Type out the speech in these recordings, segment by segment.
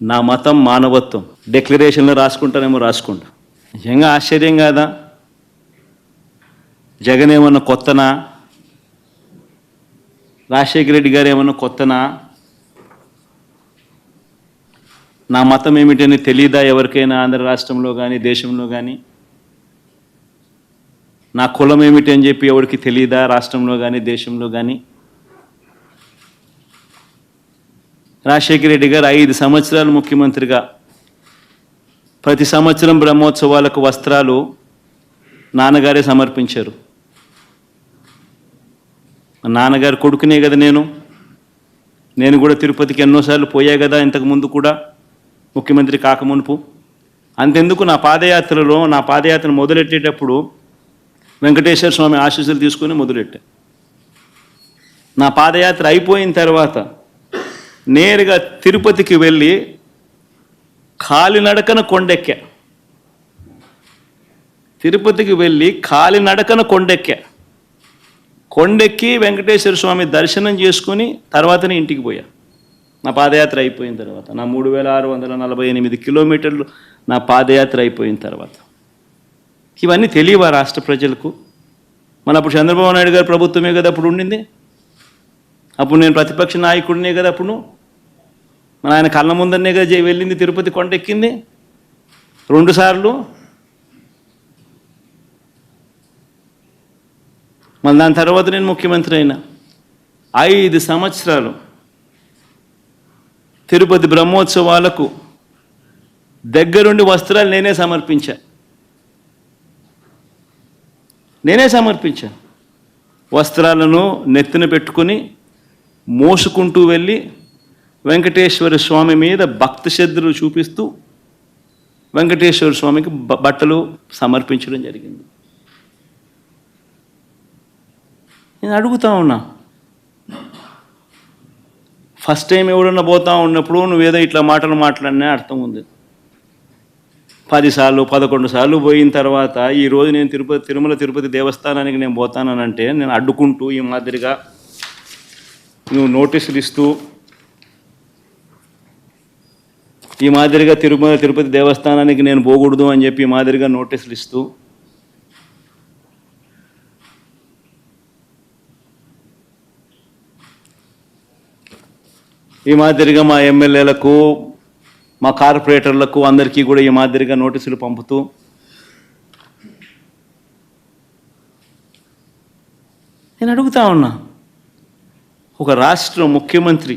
నా మతం మానవత్వం. డిక్లరేషన్లో రాసుకుంటానేమో రాసుకుంటా. నిజంగా ఆశ్చర్యం కాదా? జగన్ ఏమన్నా కొత్తనా? రాజశేఖర రెడ్డి గారు ఏమన్నా కొత్తనా? నా మతం ఏమిటని తెలియదా ఎవరికైనా ఆంధ్ర రాష్ట్రంలో కానీ దేశంలో కానీ నా కులం ఏమిటి అని చెప్పి ఎవరికి తెలియదా రాష్ట్రంలో కానీ దేశంలో కానీ రాజశేఖర రెడ్డి గారు ఐదు సంవత్సరాలు ముఖ్యమంత్రిగా. ప్రతి సంవత్సరం బ్రహ్మోత్సవాలకు వస్త్రాలు నాన్నగారే సమర్పించారు. మా నాన్నగారు కొడుకునే కదా నేను. నేను కూడా తిరుపతికి ఎన్నోసార్లు పోయా కదా ఇంతకు ముందు కూడా ముఖ్యమంత్రి కాకమునుపు అంతెందుకు నా పాదయాత్రలో నా పాదయాత్ర మొదలెట్టేటప్పుడు వెంకటేశ్వర స్వామి ఆశీస్సులు తీసుకుని మొదలెట్టా. నా పాదయాత్ర అయిపోయిన తర్వాత నేరుగా తిరుపతికి వెళ్ళి కాలినడకన కొండెక్కా. తిరుపతికి వెళ్ళి కాలినడకన కొండెక్కా. కొండెక్కి వెంకటేశ్వర స్వామి దర్శనం చేసుకుని తర్వాతనే ఇంటికి పోయా. నా పాదయాత్ర అయిపోయిన తర్వాత నా మూడు వేల ఆరు వందల నలభై ఎనిమిది కిలోమీటర్లు నా పాదయాత్ర అయిపోయిన తర్వాత. ఇవన్నీ తెలియవా రాష్ట్ర ప్రజలకు? మన అప్పుడు చంద్రబాబు నాయుడు గారు ప్రభుత్వమే కదా అప్పుడు ఉండింది? అప్పుడు నేను ప్రతిపక్ష నాయకుడినే కదా అప్పుడు? మన ఆయన కళ్ళ ముందరనే కదా జై- వెళ్ళింది తిరుపతి కొండ ఎక్కింది. రెండుసార్లు మళ్ళీ దాని తర్వాత నేను ముఖ్యమంత్రి అయినా. ఐదు సంవత్సరాలు తిరుపతి బ్రహ్మోత్సవాలకు దగ్గరుండి వస్త్రాలు నేనే సమర్పించా. నేనే సమర్పించా. వస్త్రాలను నెత్తిన పెట్టుకుని మోసుకుంటూ వెళ్ళి వెంకటేశ్వర స్వామి మీద భక్తి శ్రద్ధలు చూపిస్తూ వెంకటేశ్వర స్వామికి బట్టలు సమర్పించడం జరిగింది. నేను అడుగుతా ఉన్నా ఫస్ట్ టైం ఎవడన్నా పోతా ఉన్నప్పుడు నువ్వేదో ఇట్లా మాటలు మాట్లాడినా అర్థం ఉంది. పదిసార్లు పదకొండు సార్లు పోయిన తర్వాత ఈ రోజు నేను తిరుపతి తిరుమల తిరుపతి దేవస్థానానికి నేను పోతానంటే నేను అడ్డుకుంటూ ఈ మాదిరిగా నువ్వు నోటీసులు ఇస్తూ ఈ మాదిరిగా తిరుమల తిరుపతి దేవస్థానానికి నేను పోకూడదు అని చెప్పి ఈ మాదిరిగా నోటీసులు ఇస్తూ ఈ మాదిరిగా మా ఎమ్మెల్యేలకు మా కార్పొరేటర్లకు అందరికీ కూడా ఈ మాదిరిగా నోటీసులు పంపుతూ నేను అడుగుతా ఉన్నా ఒక రాష్ట్ర ముఖ్యమంత్రి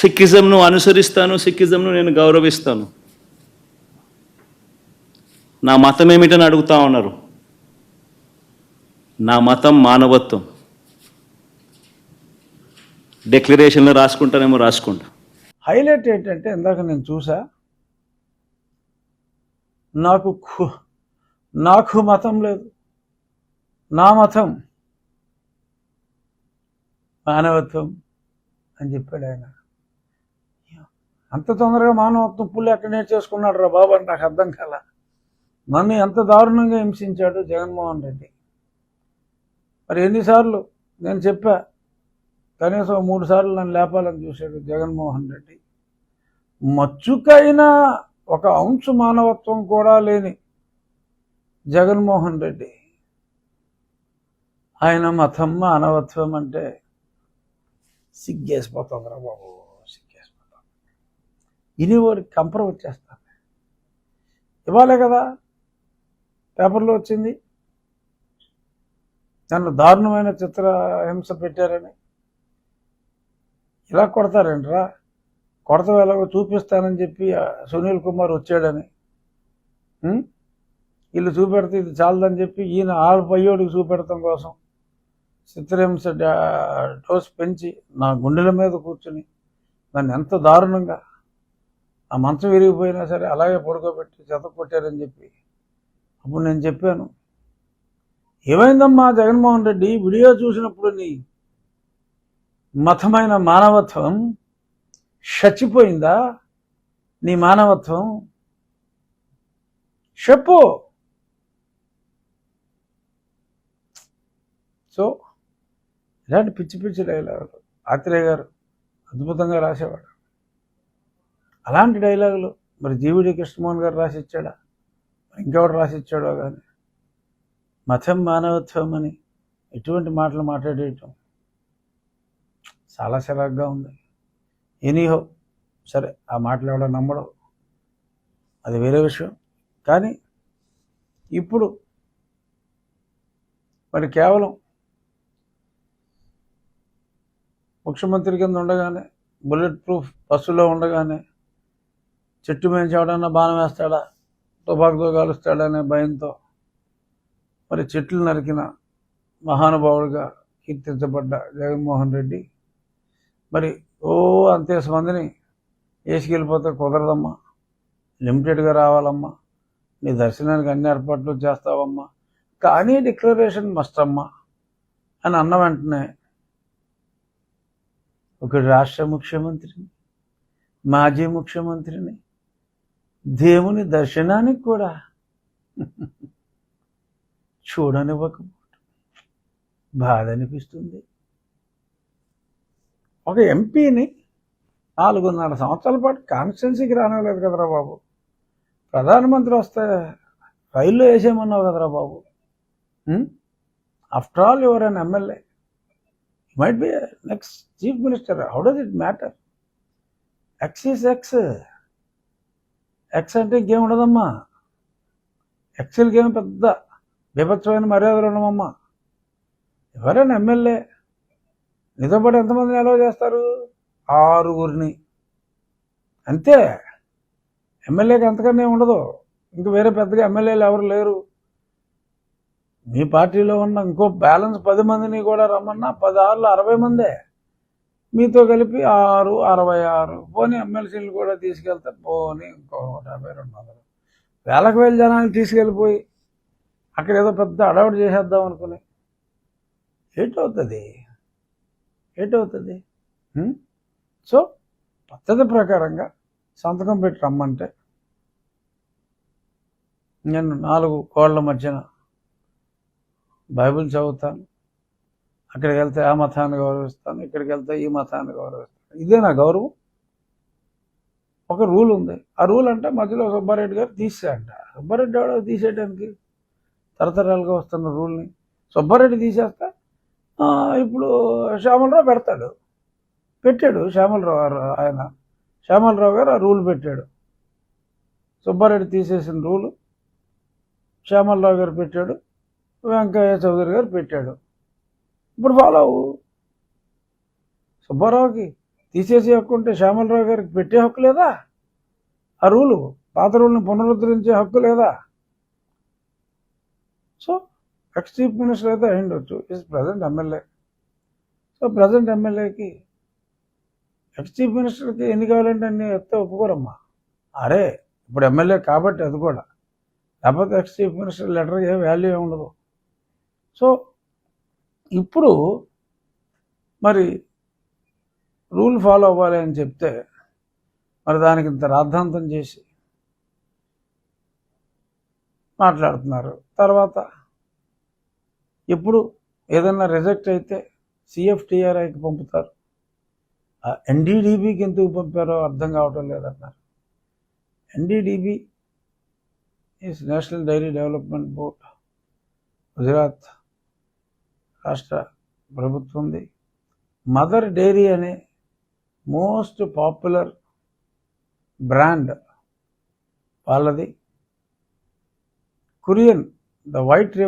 సిక్కిజంను అనుసరిస్తాను సిక్కిజంను నేను గౌరవిస్తాను. నా మతం ఏమిటని అడుగుతా ఉన్నారు? నా మతం మానవత్వం. డిక్లరేషన్లో రాసుకుంటానేమో రాసుకుంటా. హైలైట్ ఏంటంటే ఇందాక నేను చూసా నాకు కు- నాకు మతం లేదు. నా మతం మానవత్వం అని చెప్పాడు ఆయన. అంత తొందరగా మానవత్వం పుల్లి ఎక్కడ నేర్చేసుకున్నాడు రా బాబు అని నాకు అర్థం కాల. నన్ను ఎంత దారుణంగా హింసించాడు జగన్మోహన్ రెడ్డి. మరి ఎన్నిసార్లు నేను చెప్పా కనీసం మూడు సార్లు నన్ను లేపాలని చూశాడు జగన్మోహన్ రెడ్డి. మచ్చుకైనా ఒక అంశు మానవత్వం కూడా లేని జగన్మోహన్ రెడ్డి. ఆయన మతం మానవత్వం అంటే సిగ్గేసిపోతుంది రా బాబు. ఇనివాడికి కంప్రమైజ్ వచ్చేస్తుంది ఇవ్వాలే కదా. పేపర్లో వచ్చింది. నన్ను దారుణమైన చిత్ర హింస పెట్టారని. ఇలా కొడతారేంట్రా? కొడత ఎలాగో చూపిస్తానని చెప్పి సునీల్ కుమార్ వచ్చాడని. వీళ్ళు చూపెడితే ఇది చాలదని చెప్పి ఈయన ఆరు పయ్యోడికి చూపెడతాం కోసం. చిత్రహింస డోస్ పెంచి నా గుండెల మీద కూర్చుని. నన్ను ఎంత దారుణంగా ఆ మంచం విరిగిపోయినా సరే అలాగే పడుకోబెట్టి చెత్త కొట్టారని చెప్పి అప్పుడు నేను చెప్పాను. ఏమైందమ్మా జగన్మోహన్ రెడ్డి? వీడియో చూసినప్పుడు నీ మతమైన మానవత్వం చచ్చిపోయిందా? నీ మానవత్వం? చెప్పు. సో ఇలాంటి పిచ్చి పిచ్చి డైలాగులు ఆత్రేయ గారు అద్భుతంగా రాసేవాడు. అలాంటి డైలాగులు. మరి జీవిడి కృష్ణమోహన్ గారు రాసిచ్చాడా? మరి ఇంకెవడు రాసిచ్చాడో కానీ మతం మానవత్వం అని ఎటువంటి మాటలు మాట్లాడేయటం? చాలా చిరాగ్గా ఉంది. ఎనీహో సరే ఆ మాటలు ఎవడో నమ్మడం. అది వేరే విషయం. కానీ ఇప్పుడు మరి కేవలం ముఖ్యమంత్రి కింద ఉండగానే బుల్లెట్ ప్రూఫ్ బస్సులో ఉండగానే చెట్టు మీద ఎవడన్నా బాణం వేస్తాడా? తుపాకుతో కాలుస్తాడా అనే భయంతో. మరి చెట్లు నరికిన మహానుభావుడిగా కీర్తించబడ్డ జగన్మోహన్ రెడ్డి. మరి ఓ అంతే మందిని వేసుకెళ్ళిపోతే కుదరదమ్మా. లిమిటెడ్గా రావాలమ్మా. నీ దర్శనానికి అన్ని ఏర్పాట్లు చేస్తావమ్మా. కానీ డిక్లరేషన్ మస్ట్ అమ్మా అని అన్న వెంటనే ఒక రాష్ట్ర ముఖ్యమంత్రిని మాజీ ముఖ్యమంత్రిని దేవుని దర్శనానికి కూడా చూడనివ్వకపోవటం బాధ అనిపిస్తుంది ఒక ఎంపీని నాలుగున్నర సంవత్సరాల పాటు కాన్స్టిట్యున్సీకి రానివ్వలేదు కదరా బాబు. ప్రధానమంత్రి వస్తే రైల్లో వేసేయమన్నావు కదరా బాబు. After all you're an MLA might be next chief minister how does it matter ex is ex ex అంటే ఇంకేం ఉండదమ్మా. ఎక్సెల్ ఏమి పెద్ద బీభత్సమైన మర్యాదలు ఉండమమ్మా. ఎవరైనా ఎమ్మెల్యే నీతో పాటు ఎంతమందిని అలవ్ చేస్తారు? ఆరుగురిని. అంతే. ఎమ్మెల్యేకి అంతకన్నా ఉండదు. ఇంక వేరే పెద్దగా ఎమ్మెల్యేలు ఎవరు లేరు. మీ పార్టీలో ఉన్న ఇంకో బ్యాలెన్స్ పది మందిని కూడా రమ్మన్నా పది అరవై మందే. మీతో కలిపి ఆరు అరవై ఆరు. పోనీ ఎమ్మెల్సీలు కూడా తీసుకెళ్తే పోనీ ఇంకో నూట యాభై రెండు వందలు. వేలకు వేల జనాన్ని తీసుకెళ్ళిపోయి అక్కడ ఏదో పెద్ద అడవుడు చేసేద్దాం అనుకుని. ఏటవుతుంది? ఏటవుతుంది? సో పద్ధతి ప్రకారంగా సంతకం పెట్టి రమ్మంటే నేను నాలుగు కోళ్ళ మధ్యన బైబిల్ చదువుతాను. అక్కడికి వెళ్తే ఆ మతాన్ని గౌరవిస్తాను ఇక్కడికి వెళ్తే ఈ మతాన్ని గౌరవిస్తాను. ఇదే నా గౌరవం. ఒక రూల్ ఉంది. ఆ రూల్ అంటే మధ్యలో సుబ్బారెడ్డి గారు తీసేయంట. సుబ్బారెడ్డి ఎవడో తీసేయడానికి తరతరాలుగా వస్తున్న రూల్ని. సుబ్బారెడ్డి తీసేస్తే ఇప్పుడు శ్యామలరావు పెడతాడు. పెట్టాడు శ్యామలరావు గారు ఆయన. శ్యామలరావు గారు ఆ రూల్ పెట్టాడు. సుబ్బారెడ్డి తీసేసిన రూలు శ్యామలరావు గారు పెట్టాడు. వెంకయ్య చౌదరి గారు పెట్టాడు. ఇప్పుడు ఫాలో అవ్వు. సుబ్బారావుకి తీసేసే హక్కు ఉంటే శ్యామలరావు గారికి పెట్టే హక్కు లేదా? ఆ రూలు పాత రూల్ని పునరుద్ధరించే హక్కు లేదా? సో ఎక్స్ చీఫ్ మినిస్టర్ అయితే అయ్యుండొచ్చు. Is present MLA. So present ఎమ్మెల్యేకి ఎక్స్ చీఫ్ మినిస్టర్కి ఎన్ని కావాలంటే అన్ని ఎత్తే ఒప్పుకోరమ్మా. అరే ఇప్పుడు ఎమ్మెల్యే కాబట్టి అది కూడా. లేకపోతే ఎక్స్ చీఫ్ మినిస్టర్ లెటర్ ఏ వాల్యూ ఏమి ఉండదు. సో ఇప్పుడు మరి రూల్ ఫాలో అవ్వాలి అని చెప్తే మరి దానికి ఇంత రాద్ధాంతం చేసి మాట్లాడుతున్నారు. తర్వాత ఇప్పుడు ఏదైనా రిజెక్ట్ అయితే సిఎఫ్టీఆర్ఐకి పంపుతారు. ఎన్డీడీబీకి ఎందుకు పంపారో అర్థం కావటం లేదన్నారు. NDDB is National Dairy Development Board Gujarat. రాష్ట్ర ప్రభుత్వంది మదర్ డైరీ అనే మోస్ట్ పాపులర్ బ్రాండ్ వాళ్ళది. Kurien the white